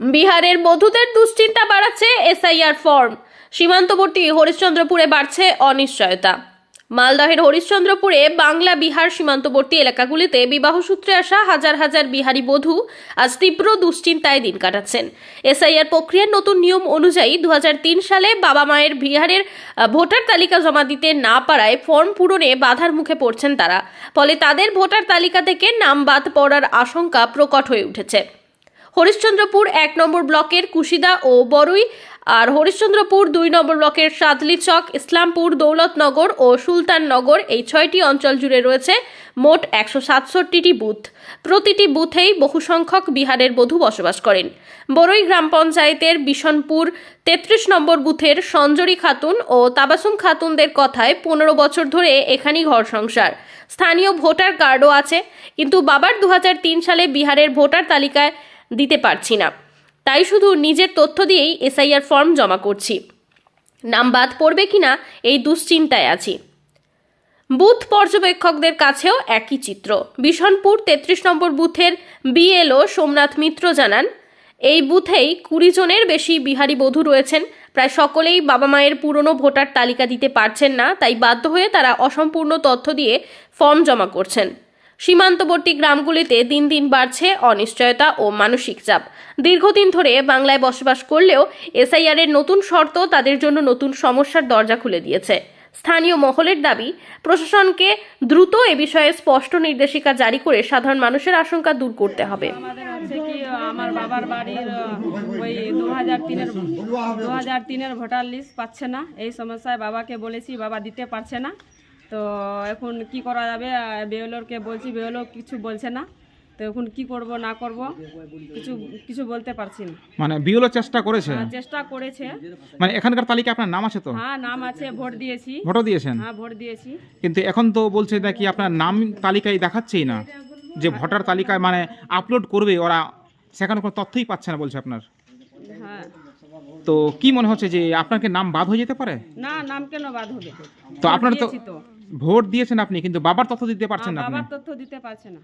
বিহারের মধুদের দুশ্চিন্তা বাড়াচ্ছে এসআইআর ফর্ম। সীমান্তবর্তী হরিশ্চন্দ্রপুরে বাড়ছে অনিশ্চয়তা। মালদহের হরিশ্চন্দ্রপুরে বাংলা বিহার সীমান্তবর্তী এলাকাগুলিতে বিবাহসূত্রে আসা হাজার হাজার বিহারী বধূ আজ তীব্র দুশ্চিন্তায় দিন কাটাচ্ছেন। এসআইআর প্রক্রিয়ার নতুন নিয়ম অনুযায়ী দু হাজার তিন সালে বাবা মায়ের বিহারের ভোটার তালিকা জমা দিতে না পারায় ফর্ম পূরণে বাধার মুখে পড়ছেন তারা। ফলে তাদের ভোটার তালিকা থেকে নাম বাদ পড়ার আশঙ্কা প্রকট হয়ে উঠেছে। হরিশ্চন্দ্রপুর এক নম্বর ব্লকের কুশিদা ও বরুই, আর হরিশ্চন্দ্রপুর দুই নম্বর ব্লকের সাদলি চক, ইসলামপুর দৌলতনগর ও সুলতাননগর এই ছয়টি অঞ্চল জুড়ে রয়েছে মোট একশো সাতষট্টিটি বুথ। প্রতিটি বুথেই বহু সংখ্যক বিহারের বধূ বসবাস করেন। বরুই গ্রাম পঞ্চায়েতের বিশনপুর তেত্রিশ নম্বর বুথের সঞ্জরি খাতুন ও তাবাসুম খাতুনদের কথায় পনেরো বছর ধরে এখানেই ঘর সংসার। স্থানীয় ভোটার কার্ডও আছে, কিন্তু বাবার দু হাজার তিন সালে বিহারের ভোটার তালিকায় দিতে পারছি না। তাই শুধু নিজের তথ্য দিয়েই এসআইআর ফর্ম জমা করছি। নাম বাদ পড়বে কিনা এই দুশ্চিন্তায় আছি। বুথ পর্যবেক্ষকদের কাছেও একই চিত্র। বিশনপুর তেত্রিশ নম্বর বুথের বিএলও সোমনাথ মিত্র জানান, এই বুথেই কুড়ি জনের বেশি বিহারি বধূ রয়েছেন। প্রায় সকলেই বাবা মায়ের পুরনো ভোটার তালিকা দিতে পারছেন না, তাই বাধ্য হয়ে তারা অসম্পূর্ণ তথ্য দিয়ে ফর্ম জমা করছেন। সীমান্তবর্তী গ্রামগুলিতে দিন দিন বাড়ছে অনিশ্চয়তা ও মানসিক চাপ। দীর্ঘদিন ধরে বাংলায় বসবাস করলেও এসআইআর এর নতুন শর্ত তাদের জন্য নতুন সমস্যার দরজা খুলে দিয়েছে। স্থানীয় মহলের দাবি, প্রশাসনকে দ্রুত এ বিষয়ে স্পষ্ট নির্দেশিকা জারি করে সাধারণ মানুষের আশঙ্কা দূর করতে হবে। আমার বাবার বাড়ির ওই দু তিনের দু তিনের ভোটার লিস্ট পাচ্ছে না। এই সমস্যায় বাবাকে বলেছি, বাবা দিতে পারছে না। তো এখন কি করা যাবে? বেওলোরকে বলছি বেওলো কিছু বলছে না। তো এখন কি করব না করব কিছু কিছু বলতে পারছি না। মানে বিওলো চেষ্টা করেছে? হ্যাঁ, চেষ্টা করেছে। মানে এখানকার তালিকা আপনার নাম আছে তো? হ্যাঁ নাম আছে ভোট দিয়েছি। ভোটও দিয়েছেন? হ্যাঁ ভোট দিয়েছি। কিন্তু এখন তো বলছে নাকি আপনার নাম তালিকায় দেখাচ্ছেই না। যে ভোটার তালিকায় মানে আপলোড করবে ওরা সেখানে কোনো তথ্যই পাচ্ছে না বলছে আপনার। হ্যাঁ। তো কি মনে হচ্ছে যে আপনার কি নাম বাদ হয়ে যেতে পারে? না নাম কেন বাদ হবে? তো আপনার তো। ভোট দিয়েছেন আপনি কিন্তু বাবার তথ্য দিতে পারছেন না আপনি। বাবার তথ্য দিতে পারছে না।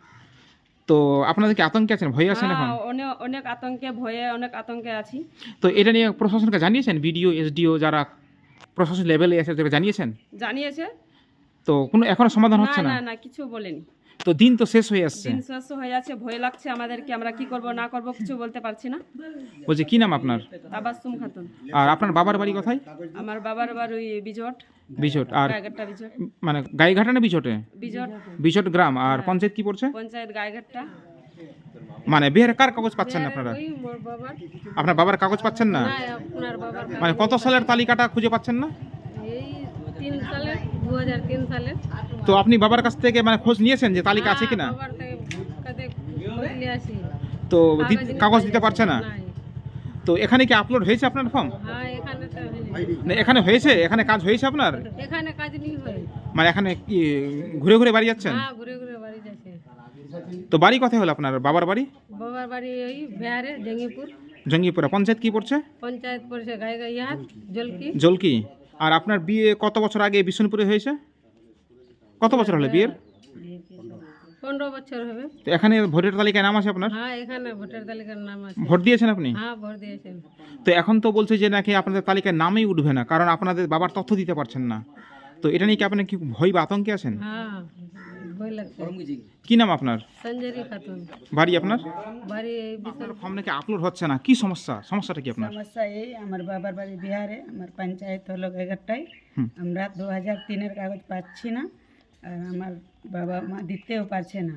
তো আপনাদের কি আতঙ্কে আছেন? ভয়ে আছেন এখন? অনেক অনেক আতঙ্কে ভয়ে অনেক আতঙ্কে আছি। তো এটা নিয়ে প্রশাসনকে জানিয়েছেন? বিডিও এসডিও যারা প্রশাসন লেভেলে এসে তাদেরকে জানিয়েছেন? জানিয়েছে। তো কোনো এখনও সমাধান না হচ্ছে না? না না কিছু বলেনি। তো দিন তো শেষ হয়ে আসছে। দিন শেষ হয়ে যাচ্ছে ভয় লাগছে আমাদেরকে আমরা কি করব না করব কিছু বলতে পারছি না। বলছি কি নাম আপনার? তাবাসসুম খাতুন। আর আপনার বাবার বাড়ি কোথায়? আমার বাবার বাড়ি ওই বিজট। বিজট আর মানে গাইঘাটা না বিজটে? বিজট। বিজট গ্রাম আর হ্যাঁ। পঞ্চায়েত কি পড়ছে? পঞ্চায়েত গাইঘাটটা। মানে বিয়ের কার কাগজ পাচ্ছেন না আপনারা? আপনার বাবার কাগজ পাচ্ছেন না? মানে কত সালের তালিকাটা খুঁজে পাচ্ছেন না? এই তিন সালের 2003 সালে। তো আপনি বাবার কাছ থেকে মানে খোঁজ নিয়েছেন যে তালিকা আছে কিনা? বাবার তো কাগজ দিতে পারছে না? তো এখানে কি আপলোড হয়েছে আপনার ফর্ম হ্যাঁ, এখানে হয়েছে? এখানে কাজ হয়েছে আপনার? মানে এখানে কি ঘুরে ঘুরে বাড়ি যাচ্ছেন? হ্যাঁ, তো বাড়ি কোথায় হলো আপনার? বাবার বাড়ি? বাবার বাড়ি এই বিহারে জঙ্গিপুর। জঙ্গিপুরা। পঞ্চায়েত কি পড়ছে? পঞ্চায়েত পড়ছে গায়ে গায়ে জলকি। জলকি। আর আপনার বিয়ে কত বছর আগে বিষ্ণুপুরে হয়েছে? কত বছর হলো বিয়ের? পনেরো বছর হবে। তো এখানে ভোটের তালিকায় নাম আছে আপনার? হ্যাঁ এখানে ভোটার তালিকার নাম আছে। ভোট দিয়েছেন আপনি? হ্যাঁ ভোট দিয়েছেন। তো এখন তো বলছে যে নাকি আপনাদের তালিকার নামই উঠবে না কারণ আপনাদের বাবার তথ্য দিতে পারছেন না। তো এটা নিয়ে কি আপনি কি ভয় বা আতঙ্কে আছেন? হ্যাঁ কি নাম আপনার? সঞ্জরি খাতুন। বাড়ি আপনার? বাড়ি আপনার ফর্ম নাকি আপলোড হচ্ছে না? কি সমস্যা? সমস্যাটা কি আপনার? সমস্যা এই আমার বাবার বাড়ি বিহারে আমার পঞ্চায়েত হলো এগারটায়। আমরা দু হাজার তিনের কাগজ পাচ্ছি না আর আমার বাবা মা দিতেও পারছে না।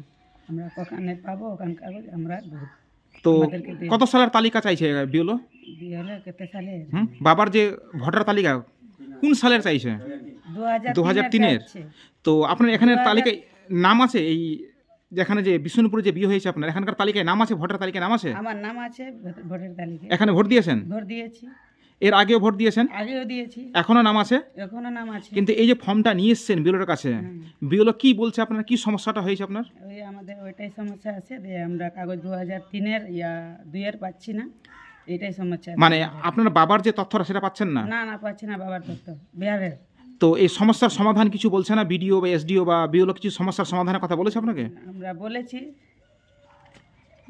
আমরা কখানে পাবো ওখান কাগজ আমরা তো কত সালের তালিকা চাইছে বিউলো বিয়ে হলো কেতে সালে? হুম? বাবার যে ভোটার তালিকা কোন সালের চাইছে? দু হাজার দু হাজার তিনের তো আপনার এখানে তালিকায় নাম আছে এই যেখানে যে বিষ্ণুপুরে যে বিয়ে হয়েছে আপনার? এখানকার তালিকায় নাম আছে? ভোটার তালিকায় নাম আছে? আমার নাম আছে ভোট- ভোটের তালিকায়। এখানে ভোট দিয়েছেন? ভোট দিয়েছি। এর আগেও ভোট দিয়েছেন? আগেও দিয়েছি। এখনও নাম আছে? এখনও নাম আছে। কিন্তু এই যে ফর্মটা নিয়ে এসছেন বিওলোর কাছে বিওলো কি বলছে আপনার? কি সমস্যাটা হয়েছে আপনার? ওই আমাদের ওইটাই সমস্যা আছে যে আমরা কাগজ দু হাজার তিনের ইয়া দুইয়ের পাচ্ছি না এটাই সমস্যা মানে আপনার বাবার যে তথ্যটা সেটা পাচ্ছেন না? না না পাচ্ছি না বাবার তথ্য। বিহারের। তো এই সমস্যার সমাধান কিছু বলছে না বিডিও বা এসডিও বা বিওলো কিছু সমস্যার সমাধানের কথা বলেছে আপনাকে? আমরা বলেছি।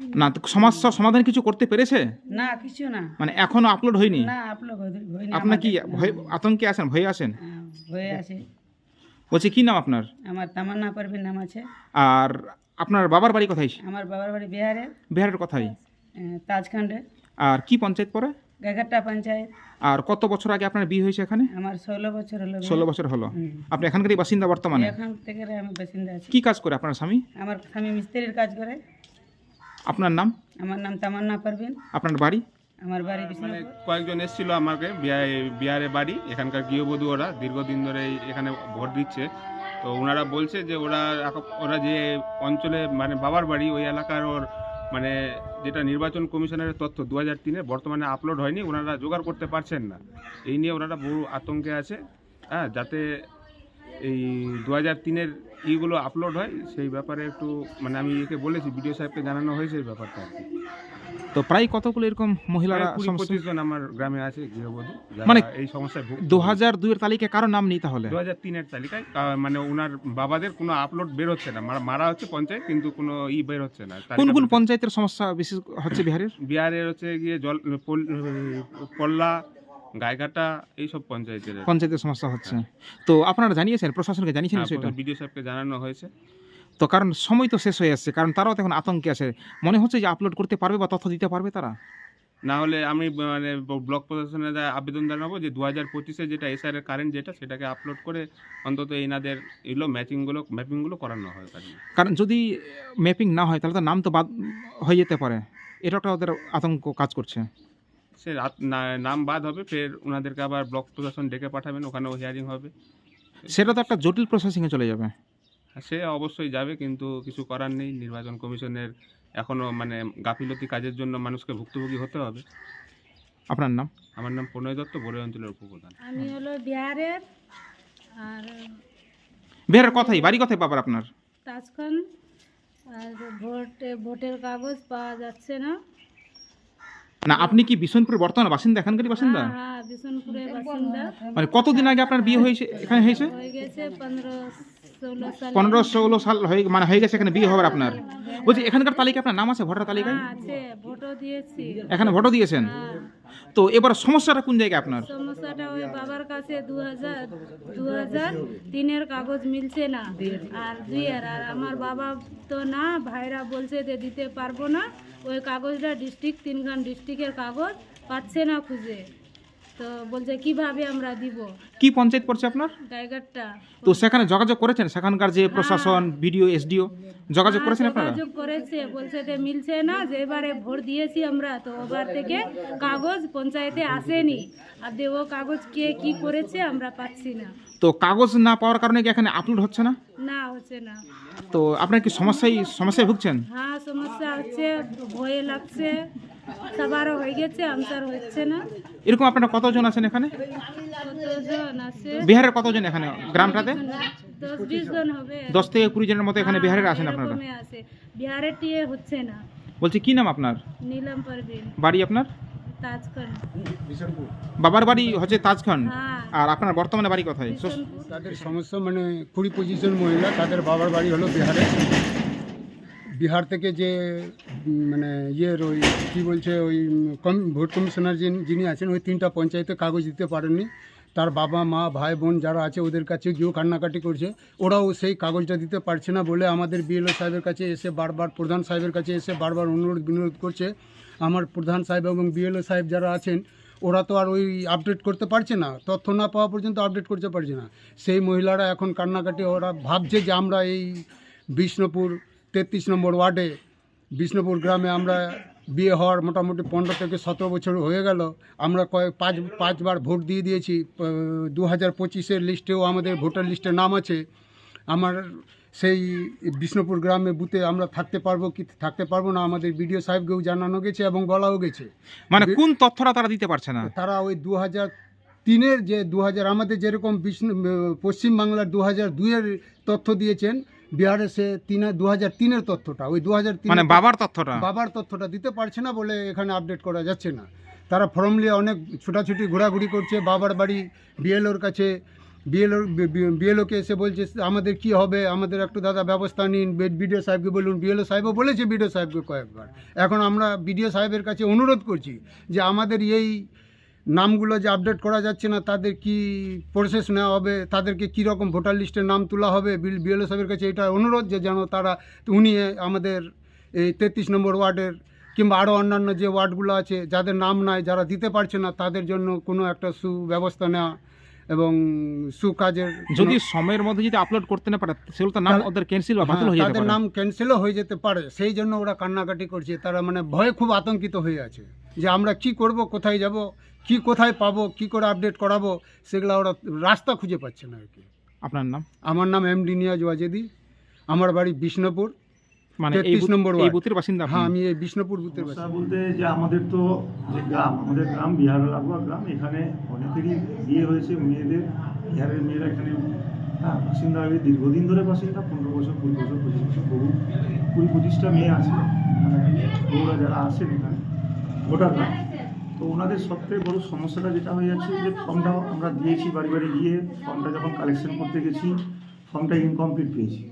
না তো সমস্যা সমাধান কিছু করতে পেরেছে? না কিছু না। মানে এখনও আপলোড হয়নি? না আপলোড হয়নি আপনার কি ভয় আতঙ্কে আছেন ভয়ে আছেন? হ্যাঁ, হয়ে আছে। বলছি কি নাম আপনার? আমার তামান্না পারভিন নাম আছে। আর আপনার বাবার বাড়ি কোথায়? আমার বাবার বাড়ি বিহারে। বিহারের কোথায়? আহ, তাজখণ্ডে আর কি পঞ্চায়েত পড়ে? গাঘাট্টা পঞ্চায়েত। আর কত বছর আগে আপনার বিয়ে হয়েছে এখানে? আমার ষোলো বছর হলো বিয়ে। ষোলো বছর হলো। আপনি এখানকারই বাসিন্দা বর্তমানে? এখন থেকে আমি বাসিন্দা আছি। কি কাজ করে আপনার স্বামী? আমার স্বামী মিস্ত্রির কাজ করে। আপনার নাম? আমার নাম তামান্না পারভিন। আপনার বাড়ি? আমার বাড়ি মানে বিষ্ণুপুর কয়েকজন এসেছিল আমাকে বিহারে- বাড়ি এখানকার গৃহবধূ ওরা দীর্ঘদিন ধরে এখানে ভোট দিচ্ছে। তো ওনারা বলছে যে ওরা এখন- ওরা যে অঞ্চলে মানে বাবার বাড়ি ওই এলাকার ওর মানে যেটা নির্বাচন কমিশনের তথ্য দু হাজার তিনে বর্তমানে আপলোড হয়নি, ওনারা জোগাড় করতে পারছেন না। এই নিয়ে ওনারা বহু আতঙ্কে আছে হ্যাঁ যাতে এই দু হাজার তিনের ইগুলো আপলোড হয়, সেই ব্যাপারে একটু মানে আমি একে বলেছি, বিডিও সাহেবকে জানানো হয়েছে এই ব্যাপারটা আর কি। তো প্রায় কতগুলো এরকম মহিলারা পঁচিশ জন আমার গ্রামে আছে গৃহবধূ মানে এই সমস্যায় দু হাজার দুইয়ের তালিকায় কারও নাম নেই তাহলে? দু হাজার তিনের তালিকায় মানে ওনার বাবাদের কোনো আপলোড বের হচ্ছে না মারা- হচ্ছে পঞ্চায়েত কিন্তু কোনো ই বের হচ্ছে না কোন কোন। পঞ্চায়েতের সমস্যা বেশি হচ্ছে বিহারের? বিহারের হচ্ছে গিয়ে জল পল্লা গায়ঘাটা এইসব পঞ্চায়েতের। পঞ্চায়েতের সমস্যা হচ্ছে। তো আপনারা জানিয়েছেন প্রশাসনকে জানিয়েছেন বিষয়টা? বিডিও সাহেবকে জানানো হয়েছে। তো কারণ সময় তো শেষ হয়ে আসছে কারণ তারাও তো এখন আতঙ্কে আছে। মনে হচ্ছে যে আপলোড করতে পারবে বা তথ্য দিতে পারবে তারা? না হলে আমি মানে ব্লক প্রশাসনে আবেদন জানাব যে দু হাজার পঁচিশে যেটা এসআর এর কারেন্ট যেটা সেটাকে আপলোড করে অন্তত এনাদের এগুলো ম্যাচিংগুলো ম্যাপিংগুলো করানো হয় কারণ যদি ম্যাপিং না হয় তাহলে তো নাম তো বাদ হয়ে যেতে পারে। এটা একটা ওদের আতঙ্ক কাজ করছে। সে নাম বাদ হবে ফের ওনাদেরকে আবার ব্লক প্রশাসন ডেকে পাঠাবেন ওখানেও হিয়ারিং হবে। সেটা তো একটা জটিল প্রসেসিংয়ে চলে যাবে। সে অবশ্যই যাবে কিন্তু কিছু করার নেই। নির্বাচন কমিশনের এখনও মানে গাফিলতি কাজের জন্য মানুষকে ভুক্তভোগী হতে হবে। আপনার নাম? আমার নাম প্রণয় দত্ত বড়ই অঞ্চলের উপপ্রধান। আমি হলো বিহারের আর বিহারের কথাই বাড়ি কথাই বাবার আপনার? তাজখান। আর ভোট ভোটের কাগজ পাওয়া যাচ্ছে না। না আপনি কি বিশনপুর বর্তমানে বাসিন্দা এখানকারই বাসিন্দা? হ্যাঁ হ্যাঁ বিশনপুরের বাসিন্দা। মানে কতদিন আগে আপনার বিয়ে হয়েছে এখানে হয়েছে? হয়ে গেছে পনেরো পনেরো ষোলো সাল হয়ে মানে হয়ে গেছে এখানে বিয়ে হবার আপনার। বলছি এখানকার তালিকায় আপনার নাম আছে? ভোটার তালিকায়? হ্যাঁ, আছে ভোটও দিয়েছি। এখানে ভোটও দিয়েছেন? হ্যাঁ। তো এবার সমস্যাটা কোন জায়গায় আপনার? সমস্যাটা ওই বাবার কাছে দু হাজার দু হাজার তিনের কাগজ মিলছে না। আর দুইয়ের আর আমার বাবা তো না ভাইরা বলছে যে দিতে পারব না। ওই কাগজটা ডিস্ট্রিক্ট তিনখান ডিস্ট্রিক্টের কাগজ পাচ্ছে না খুঁজে। তো বলছে কীভাবে আমরা দিব? কি পঞ্চায়েত পড়ছে আপনার? টাইগারটা তো সেখানে যোগাযোগ করেছেন? সেখানকার যে প্রশাসন বিডিও এসডিও যোগাযোগ করেছেন আপনারা? যোগাযোগ করেছে বলছে যে মিলছে না যে এবারে ভোট দিয়েছি আমরা তো ওবার থেকে কাগজ পঞ্চায়েতে আসেনি। আর দে ও কাগজ কে কি করেছে আমরা পাচ্ছি না। তো কাগজ না পাওয়ার কারণে কি এখানে আপলোড হচ্ছে না? না হচ্ছে না। তো আপনার কি সমস্যায় সমস্যায় ভুগছেন? হ্যাঁ সমস্যা হচ্ছে ভয়ে লাগছে। সবারও হয়ে গেছে আনসার হচ্ছে না। এরকম আপনারা কতজন আছেন এখানে? কতজন আছে? বিহারের কতজন এখানে? গ্রামটাতে? দশ বিশ জন হবে দশ থেকে কুড়ি জনের মতো এখানে বিহারের হ্যাঁ, আছেন আপনারা? আছে। বিহারের টিয়ে হচ্ছে না। বলছি কি নাম আপনার? নীলম পারবিন বাড়ি আপনার? বাবার বাড়ি হচ্ছে তাজখান? হ্যাঁ। আর আপনার বর্তমানে বাড়ি কোথায়? তাদের সমস্যা মানে কুড়ি পঁচিশ জন মহিলা তাদের বাবার বাড়ি হলো বিহারে। বিহার থেকে যে মানে ইয়ের ওই কী বলছে ওই, কম, ভোট কমিশনার যিনি আছেন, ওই তিনটা পঞ্চায়েতে কাগজ দিতে পারেননি। তার বাবা, মা, ভাই, বোন যারা আছে, ওদের কাছে গিয়েও কান্নাকাটি করছে। ওরাও সেই কাগজটা দিতে পারছে না বলে আমাদের বিএলও সাহেবের কাছে এসে বারবার, প্রধান সাহেবের কাছে এসে বারবার অনুরোধ, বিনোদ করছে। আমার প্রধান সাহেব এবং বিএলও সাহেব যারা আছেন, ওরা তো আর ওই আপডেট করতে পারছে না। তথ্য না পাওয়া পর্যন্ত আপডেট করতে পারছে না। সেই মহিলারা এখন কান্নাকাটি, ওরা ভাবছে যে আমরা এই বিষ্ণুপুর তেত্রিশ নম্বর ওয়ার্ডে বিষ্ণুপুর গ্রামে আমরা বিয়ে হওয়ার মোটামুটি পনেরো থেকে সতেরো বছর হয়ে গেল। আমরা কয়েক পাঁচ পাঁচবার ভোট দিয়ে দিয়েছি। দু হাজার পঁচিশের লিস্টেও আমাদের ভোটার লিস্টে নাম আছে। আমার সেই বিষ্ণুপুর গ্রামে বুথে আমরা থাকতে পারব কি থাকতে পারব না আমাদের বিডিও সাহেবকেও জানানো গেছে এবং বলাও গেছে। মানে কোন তথ্যটা তারা দিতে পারছে না? তারা ওই দু হাজার তিনের যে দু হাজার আমাদের যেরকম বিষ্ণু পশ্চিমবাংলার দু হাজার দুইয়ের তথ্য দিয়েছেন বিহারে সে তিন দু হাজার তিনের তথ্যটা ওই দু হাজার মানে বাবার তথ্যটা? বাবার তথ্যটা দিতে পারছে না বলে এখানে আপডেট করা যাচ্ছে না। তারা ফর্ম নিয়ে অনেক ছোটাছুটি ঘোরাঘুরি করছে বাবার বাড়ি বিএলওর কাছে বিএলও বিএলওকে এসে বলছে আমাদের কি হবে? আমাদের একটু দাদা ব্যবস্থা নিন। বিডিও সাহেবকে বলুন বিএলও সাহেবও বলেছে বিডিও সাহেবকে কয়েকবার। এখন আমরা বিডিও সাহেবের কাছে অনুরোধ করছি যে আমাদের এই নামগুলো যে আপডেট করা যাচ্ছে না তাদের কি প্রসেস নেওয়া হবে? তাদেরকে কী রকম ভোটার লিস্টে নাম তোলা হবে? বিল বিএলও সাহেবের কাছে এটা অনুরোধ যে যেন তারা উনি আমাদের এই তেত্রিশ নম্বর ওয়ার্ডের কিংবা আরও অন্যান্য যে ওয়ার্ডগুলো আছে যাদের নাম নাই যারা দিতে পারছে না তাদের জন্য কোনো একটা সুব্যবস্থা নেওয়া এবং সুকাজের যদি সময়ের মধ্যে যদি আপলোড করতে না পারে সেগুলো তো নাম ওদের ক্যান্সেল বা বাতিল হ্যাঁ, হয়ে যেতে তাদের নাম ক্যান্সেলও হয়ে যেতে পারে। সেই জন্য ওরা কান্নাকাটি করছে। তারা মানে ভয়ে খুব আতঙ্কিত হয়ে আছে যে আমরা কি করব কোথায় যাব? কি কোথায় পাবো কি করে আপডেট করাবো সেগুলো ওরা রাস্তা খুঁজে পাচ্ছে না আর কি আপনার নাম? আমার নাম এম ডি নিয়াজ ওয়াজেদি। আমার বাড়ি বিষ্ণুপুর। মানে এই 33 বুথ- নম্বর এই বুথের বাসিন্দা হ্যাঁ আমি এই বিষ্ণুপুর বুথের বাসিন্দা। বলতে যে আমাদের তো যে গ্রাম আমাদের গ্রাম বিহার লাগোয়া গ্রাম এখানে অনেকেরই বিয়ে হয়েছে মেয়েদের। বিহারের মেয়েরা এখানে হ্যাঁ বাসিন্দা দীর্ঘদিন ধরে বাসিন্দা পনেরো বছর কুড়ি বছর পঁচিশ বছর বহু কুড়ি পঁচিশটা মেয়ে আছে। মানে বউরা যারা আছেন এখানে ভোটাররা। ওনাদের সবথেকে বড় সমস্যাটা যেটা হয়ে যাচ্ছে যে ফর্মটা আমরা দিয়েছি বাড়ি বাড়ি গিয়ে, ফর্মটা যখন কালেকশন করতে গেছি, ফর্মটা ইনকমপ্লিট পেয়েছি।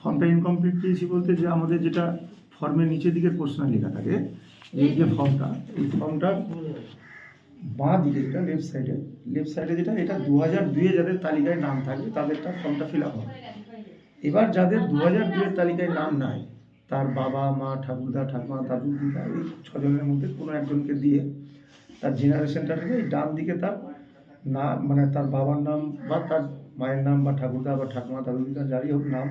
ফর্মটা ইনকমপ্লিট পেয়েছি বলতে যে আমাদের যেটা ফর্মের নিচের দিকের প্রশ্ন লেখা থাকে, এই যে ফর্মটা, এই ফর্মটা বাঁ দিকে যেটা লেফট সাইডে লেফট সাইডে যেটা, এটা দু হাজার দুয়ে যাদের তালিকায় নাম থাকবে, তাদেরটা ফর্মটা ফিল আপ হবে। এবার যাদের দু হাজার দুয়ের তালিকায় নাম নাই তার বাবা, মা, ঠাকুরদা, ঠাকুমা, দাদু, দিদা, এই ছজনের মধ্যে কোনো একজনকে দিয়ে তার জেনারেশনটাকে এই ডান দিকে তার না মানে তার বাবার নাম বা তার মায়ের নাম বা ঠাকুরদা বা ঠাকুমা, দাদু, দিদা, যারই হোক নাম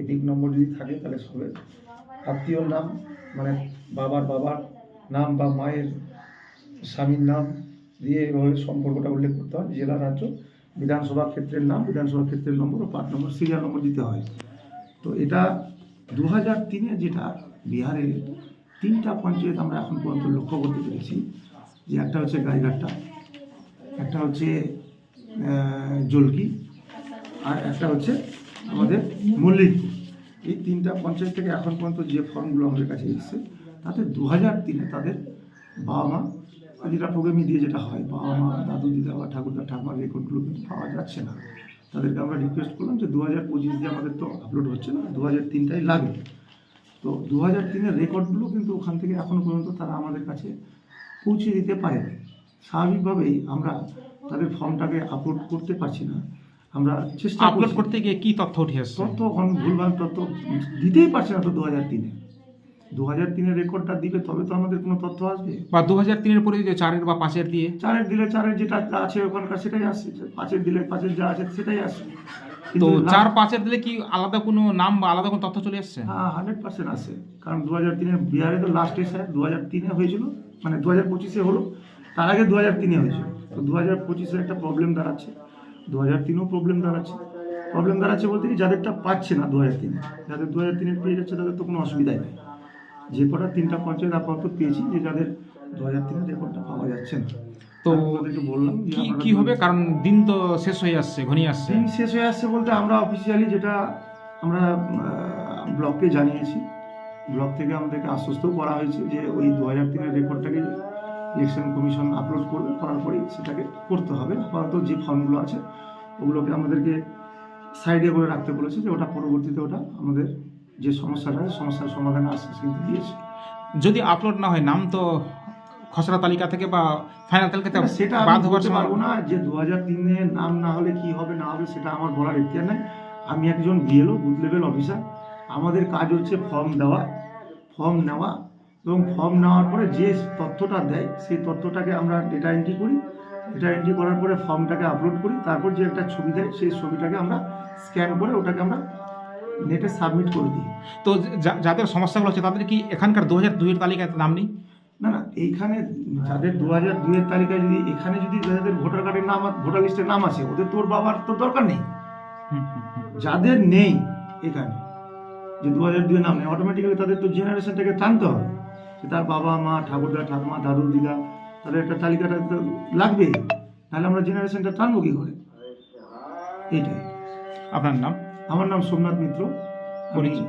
এপিক নম্বর যদি থাকে তাহলে সবে আত্মীয়র নাম মানে বাবার বাবার নাম বা মায়ের স্বামীর নাম দিয়ে এভাবে সম্পর্কটা উল্লেখ করতে হয়। জেলা, রাজ্য, বিধানসভা ক্ষেত্রের নাম, বিধানসভা ক্ষেত্রের নম্বর ও পাঁচ নম্বর, সিরিয়াল নম্বর দিতে হয়। তো এটা দু হাজার তিনে যেটা বিহারে তিনটা পঞ্চায়েত আমরা এখন পর্যন্ত লক্ষ্য করতে পেরেছি, যে একটা হচ্ছে গাইঘাটটা, একটা হচ্ছে জলকি, আর একটা হচ্ছে আমাদের মল্লিকপুর। এই তিনটা পঞ্চায়েত থেকে এখন পর্যন্ত যে ফর্মগুলো আমাদের কাছে এসেছে, তাতে দু হাজার তিনে তাদের বাবা মা যেটা প্রোগ্রামে দিয়ে যেটা হয়, বাবা মা, দাদু দিদা বা ঠাকুরদা, ঠাকুমার রেকর্ডগুলো কিন্তু পাওয়া যাচ্ছে না। তাদেরকে আমরা রিকোয়েস্ট করলাম যে দু হাজার পঁচিশ দিয়ে আমাদের তো আপলোড হচ্ছে না দু হাজার তিনটাই লাগবে। তো দু হাজার তিনের রেকর্ডগুলো কিন্তু ওখান থেকে এখনও পর্যন্ত তারা আমাদের কাছে পৌঁছে দিতে পারেনি। স্বাভাবিকভাবেই আমরা তাদের ফর্মটাকে আপলোড করতে পারছি না। আমরা চেষ্টা আপলোড করতে গিয়ে কি তথ্য উঠে আসছে? তথ্য ভুলভাল তথ্য দিতেই পারছে না তো দু হাজার তিনে। দু হাজার তিনের রেকর্ডটা দিবে তবে তো আমাদের কোনো তথ্য আসবে। বা দু হাজার তিনের পরে যে চারের বা পাঁচের দিয়ে। চারের দিলে চারের যেটা আছে ওখানকার সেটাই আসছে। পাঁচের দিলে পাঁচের যা আছে সেটাই আসছে। তো চার পাঁচের দিলে কি আলাদা কোনো নাম বা আলাদা কোনো তথ্য চলে আসছে? হ্যাঁ হান্ড্রেড পার্সেন্ট আসে কারণ দু হাজার তিনে বিহারে তো লাস্ট এসে দু হাজার তিনে হয়েছিল মানে দু হাজার পঁচিশে হলো। তার আগে দু হাজার তিনে হয়েছিল। তো দু হাজার পঁচিশে একটা প্রবলেম দাঁড়াচ্ছে। দু হাজার তিনেও প্রবলেম দাঁড়াচ্ছে। প্রবলেম দাঁড়াচ্ছে বলতে কি যাদেরটা পাচ্ছে না দু হাজার তিনে যাদের দু হাজার তিনের পেয়ে যাচ্ছে তাদের তো কোনো অসুবিধাই নেই। যে কটা তিনটা পঞ্চায়েত আপাতত পেয়েছি যে যাদের দু হাজার তিনের রেকর্ডটা পাওয়া যাচ্ছে না। তো ওদেরকে বললাম কি কি হবে? কারণ দিন তো শেষ হয়ে আসছে ঘনিয়ে আসছে। দিন শেষ হয়ে আসছে বলতে আমরা অফিসিয়ালি যেটা আমরা ব্লককে জানিয়েছি। ব্লক থেকে আমাদেরকে আশ্বস্তও করা হয়েছে যে ওই দু হাজার তিনের রেকর্ডটাকে ইলেকশন কমিশন আপলোড করবে করার পরেই সেটাকে করতে হবে। আপাতত যে ফর্মগুলো আছে ওগুলোকে আমাদেরকে সাইডে করে রাখতে বলেছে যে ওটা পরবর্তীতে ওটা আমাদের যে সমস্যাটা সমস্যার সমাধান আশ্বাস কিন্তু দিয়েছে। যদি আপলোড না হয় নাম তো খসড়া তালিকা থেকে বা ফাইনাল তালিকা থেকে সেটা বাদ সময় পারব না যে দু হাজার তিনে নাম না হলে কি হবে না হবে সেটা আমার বলার ইতিহার নাই। আমি একজন বিএলও বুথ লেভেল অফিসার আমাদের কাজ হচ্ছে ফর্ম দেওয়া ফর্ম নেওয়া এবং ফর্ম নেওয়ার পরে যে তথ্যটা দেয় সেই তথ্যটাকে আমরা ডেটা এন্ট্রি করি। ডেটা এন্ট্রি করার পরে ফর্মটাকে আপলোড করি। তারপর যে একটা ছবি দেয় সেই ছবিটাকে আমরা স্ক্যান করে ওটাকে আমরা নেটে সাবমিট করে দিই। তো যাদের সমস্যাগুলো হচ্ছে তাদের কি এখানকার দু হাজার দুইয়ের তালিকায় নাম নেই? না না এইখানে যাদের দু হাজার দুইয়ের তালিকায় যদি এখানে যদি যাদের ভোটার কার্ডের নাম ভোটার লিস্টের নাম আছে ওদের তোর বাবার তো দরকার নেই। যাদের নেই এখানে যে দু হাজার দুই নাম নেই অটোমেটিক্যালি তাদের তো জেনারেশনটাকে টানতে হবে। যে তার বাবা মা ঠাকুরদা ঠাকুমা দাদু দিদা তাদের একটা তালিকাটা তো লাগবেই। নাহলে আমরা জেনারেশনটা টানবো কী করে? এইটাই। আপনার নাম? আমার নাম সোমনাথ মিত্র পরিচয়?